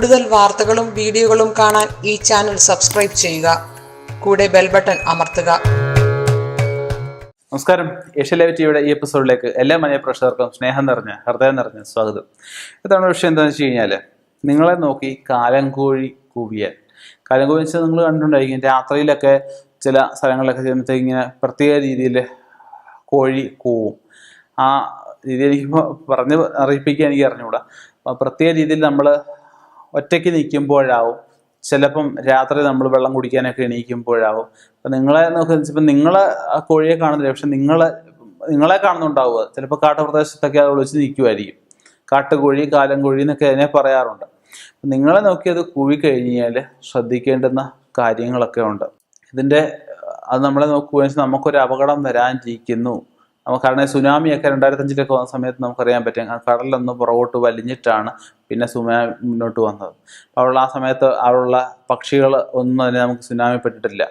കൂടുതൽ വാർത്തകളും വീഡിയോകളും കാണാൻ ഈ ചാനൽ സബ്സ്ക്രൈബ് ചെയ്യുക. കൂടെ ബെൽ ബട്ടൺ അമർത്തുക. നമസ്കാരം. ഏഷ്യ ലൈവ് ഈ എപ്പിസോഡിലേക്ക് എല്ലാ മലയ പ്രേക്ഷകർക്കും സ്നേഹം നിറഞ്ഞ ഹൃദയം നിറഞ്ഞ സ്വാഗതം. ഇതാണ് വിഷയം എന്താണെന്ന് വെച്ച് കഴിഞ്ഞാൽ നിങ്ങളെ നോക്കി കാലങ്കോഴി കൂവിയാൽ. കാലങ്കോഴി വെച്ചാൽ നിങ്ങൾ കണ്ടിട്ടുണ്ടായിരിക്കും രാത്രിയിലൊക്കെ ചില സ്ഥലങ്ങളിലൊക്കെ ചെല്ലുമ്പോഴത്തേക്ക് ഇങ്ങനെ പ്രത്യേക രീതിയിൽ കോഴി കൂവും. ആ രീതി എനിക്ക് പറഞ്ഞ് അറിയിപ്പിക്കാൻ എനിക്ക് അറിഞ്ഞുകൂടാ. പ്രത്യേക രീതിയിൽ നമ്മൾ ഒറ്റയ്ക്ക് നിൽക്കുമ്പോഴാവും. ചിലപ്പം രാത്രി നമ്മൾ വെള്ളം കുടിക്കാനൊക്കെ എണീക്കുമ്പോഴാവും. അപ്പം നിങ്ങളെ ഇപ്പം നിങ്ങളെ കോഴിയെ കാണുന്നില്ല. പക്ഷെ നിങ്ങളെ നിങ്ങളെ കാണുന്നുണ്ടാവുക. ചിലപ്പോൾ കാട്ടുപ്രദേശത്തൊക്കെ അത് ഒളിച്ച് നിൽക്കുമായിരിക്കും കാട്ടുകോഴി കാലംകോഴി എന്നൊക്കെ അതിനെ പറയാറുണ്ട്. നിങ്ങളെ നോക്കി അത് കുഴി കഴിഞ്ഞാൽ ശ്രദ്ധിക്കേണ്ടുന്ന കാര്യങ്ങളൊക്കെ ഉണ്ട്. ഇതിന്റെ അത് നമ്മളെ നോക്കുകയെന്ന് വെച്ചാൽ നമുക്കൊരു അപകടം വരാനിരിക്കുന്നു. നമുക്ക് കാരണം രണ്ടായിരത്തി അഞ്ചിലൊക്കെ വന്ന സമയത്ത് നമുക്കറിയാൻ പറ്റും കടലൊന്ന് പുറകോട്ട് വലിഞ്ഞിട്ടാണ് പിന്നെ സുനാമി മുന്നോട്ട് വന്നത്. അപ്പോൾ ആ സമയത്ത് അവിടെയുള്ള പക്ഷികൾ ഒന്നും തന്നെ നമുക്ക് സുനാമി പെട്ടിട്ടില്ല.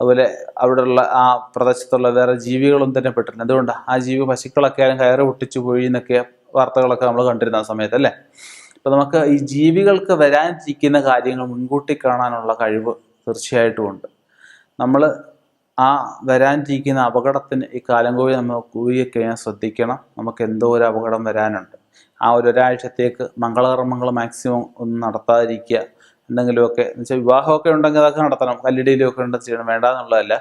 അതുപോലെ അവിടെയുള്ള ആ പ്രദേശത്തുള്ള വേറെ ജീവികളൊന്നും തന്നെ പെട്ടിട്ടില്ല. അതുകൊണ്ട് ആ ജീവി പശുക്കളൊക്കെ ആയാലും കയറ് പൊട്ടിച്ചു പോയി എന്നൊക്കെ വാർത്തകളൊക്കെ നമ്മൾ കണ്ടിരുന്ന ആ സമയത്ത് അല്ലേ? അപ്പോൾ നമുക്ക് ഈ ജീവികൾക്ക് വരാനിരിക്കുന്ന കാര്യങ്ങൾ മുൻകൂട്ടി കാണാനുള്ള കഴിവ് തീർച്ചയായിട്ടും ഉണ്ട്. നമ്മൾ ആ വരാനിരിക്കുന്ന അപകടത്തിന് ഈ കാലം കോഴി നമ്മൾ കൂടിക്കഴിഞ്ഞാൽ ശ്രദ്ധിക്കണം. നമുക്ക് എന്തോ ഒരു അപകടം വരാനുണ്ട്. ആ ഒരു ഒരാഴ്ചത്തേക്ക് മംഗളകർമ്മങ്ങൾ മാക്സിമം ഒന്നും നടത്താതിരിക്കുക. എന്തെങ്കിലുമൊക്കെ എന്ന് വെച്ചാൽ വിവാഹമൊക്കെ ഉണ്ടെങ്കിൽ അതൊക്കെ നടത്തണം. കല്ലിടിയിലൊക്കെ ഉണ്ടെന്ന് ചെയ്യണം. വേണ്ട എന്നുള്ളതല്ല.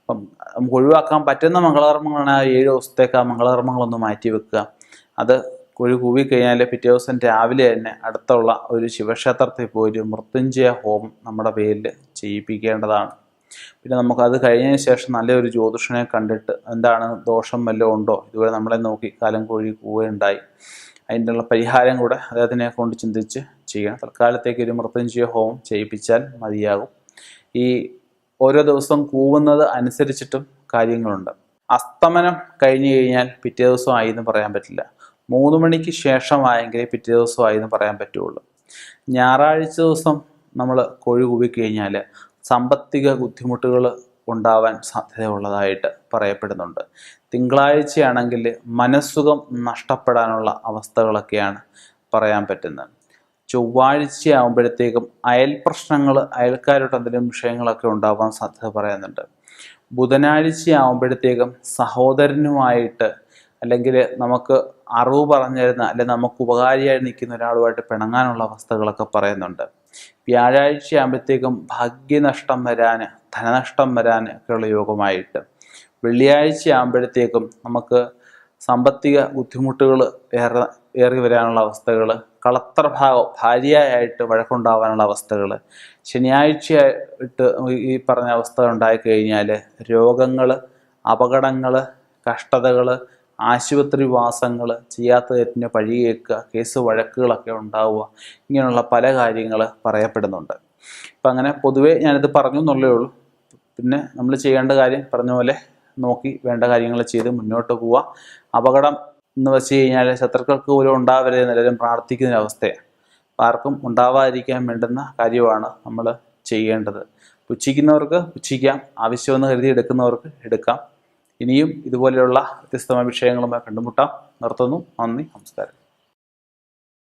അപ്പം നമുക്ക് ഒഴിവാക്കാൻ പറ്റുന്ന മംഗളകർമ്മങ്ങളാണ് ആ ഏഴ് ദിവസത്തേക്ക് ആ മംഗളകർമ്മങ്ങളൊന്ന് മാറ്റി വെക്കുക. അത് കുഴി കൂവി കഴിഞ്ഞാൽ പിറ്റേ ദിവസം രാവിലെ തന്നെ അടുത്തുള്ള ഒരു ശിവക്ഷേത്രത്തിൽ പോയി ഒരു മൃത്യുഞ്ജയ ഹോമം നമ്മുടെ പേരിൽ ചെയ്യിപ്പിക്കേണ്ടതാണ്. പിന്നെ അത് കഴിഞ്ഞതിന് ശേഷം നല്ലൊരു ജ്യോതിഷനെ കണ്ടിട്ട് എന്താണ് ദോഷം വല്ലതും ഉണ്ടോ? ഇതുവരെ നമ്മളെ നോക്കി കാലം കോഴി കൂവുകയുണ്ടായി. ഉള്ള പരിഹാരം കൂടെ അദ്ദേഹത്തിനെ കൊണ്ട് ചിന്തിച്ച് ചെയ്യണം. തൽക്കാലത്തേക്ക് ഒരു മൃത്യുഞ്ജയ ഹോമം ചെയ്യിപ്പിച്ചാൽ മതിയാകും. ഈ ഓരോ ദിവസം കൂവുന്നത് അനുസരിച്ചിട്ടും കാര്യങ്ങളുണ്ട്. അസ്തമനം കഴിഞ്ഞു കഴിഞ്ഞാൽ പിറ്റേ ദിവസം ആയി എന്ന് പറയാൻ പറ്റില്ല. മൂന്ന് മണിക്ക് ശേഷമായെങ്കിലേ പിറ്റേ ദിവസം ആയി എന്ന് പറയാൻ പറ്റുള്ളൂ. ഞായറാഴ്ച ദിവസം നമ്മൾ കോഴി കൂവിക്കഴിഞ്ഞാൽ സാമ്പത്തിക ബുദ്ധിമുട്ടുകൾ ഉണ്ടാവാൻ സാധ്യതയുള്ളതായിട്ട് പറയപ്പെടുന്നുണ്ട്. തിങ്കളാഴ്ചയാണെങ്കിൽ മനസ്സുഖം നഷ്ടപ്പെടാനുള്ള അവസ്ഥകളൊക്കെയാണ് പറയാൻ പറ്റുന്നത്. ചൊവ്വാഴ്ച ആകുമ്പോഴത്തേക്കും അയൽ പ്രശ്നങ്ങൾ അയൽക്കാരുടെ എന്തെങ്കിലും വിഷയങ്ങളൊക്കെ ഉണ്ടാവാൻ സാധ്യത പറയുന്നുണ്ട്. ബുധനാഴ്ച ആകുമ്പോഴത്തേക്കും സഹോദരനുമായിട്ട് അല്ലെങ്കിൽ നമുക്ക് അറിവ് പറഞ്ഞു തരുന്ന അല്ലെങ്കിൽ നമുക്ക് ഉപകാരിയായി നിൽക്കുന്ന ഒരാളുമായിട്ട് പിണങ്ങാനുള്ള അവസ്ഥകളൊക്കെ പറയുന്നുണ്ട്. വ്യാഴാഴ്ച ആകുമ്പോഴത്തേക്കും ഭാഗ്യനഷ്ടം വരാൻ ധനനഷ്ടം വരാൻ ഒക്കെയുള്ള യോഗമായിട്ട്. വെള്ളിയാഴ്ച ആകുമ്പോഴത്തേക്കും നമുക്ക് സാമ്പത്തിക ബുദ്ധിമുട്ടുകൾ ഏറെ ഏറി വരാനുള്ള അവസ്ഥകൾ കളത്രഭാവം ഭാര്യയായിട്ട് വഴക്കുണ്ടാവാനുള്ള അവസ്ഥകൾ ശനിയാഴ്ചയായിട്ട് ഈ പറഞ്ഞ അവസ്ഥ ഉണ്ടായിക്കഴിഞ്ഞാൽ രോഗങ്ങൾ അപകടങ്ങൾ കഷ്ടതകൾ ആശുപത്രി വാസങ്ങൾ ചെയ്യാത്ത തെറ്റിന് പഴി കേൾക്കുക കേസ് വഴക്കുകളൊക്കെ ഉണ്ടാവുക ഇങ്ങനെയുള്ള പല കാര്യങ്ങൾ പറയപ്പെടുന്നുണ്ട്. അപ്പം അങ്ങനെ പൊതുവേ ഞാനിത് പറഞ്ഞു എന്നുള്ളേ ഉള്ളൂ. പിന്നെ നമ്മൾ ചെയ്യേണ്ട കാര്യം പറഞ്ഞ പോലെ നോക്കി വേണ്ട കാര്യങ്ങൾ ചെയ്ത് മുന്നോട്ട് പോവുക. അപകടം എന്ന് വെച്ച് കഴിഞ്ഞാൽ ശത്രുക്കൾക്ക് പോലും ഉണ്ടാവരുത് എന്നെല്ലാവരും പ്രാർത്ഥിക്കുന്ന അവസ്ഥയാണ്. ആർക്കും ഉണ്ടാവാതിരിക്കാൻ വേണ്ടുന്ന കാര്യമാണ് നമ്മൾ ചെയ്യേണ്ടത്. പുച്ഛിക്കുന്നവർക്ക് പുച്ഛിക്കാം ആവശ്യമെന്ന് കരുതി എടുക്കുന്നവർക്ക് എടുക്കാം. ഇനിയും ഇതുപോലെയുള്ള വ്യത്യസ്തമായ വിഷയങ്ങളുമായി കണ്ടുമുട്ടാം. നിർത്തുന്നു. നന്ദി. നമസ്കാരം.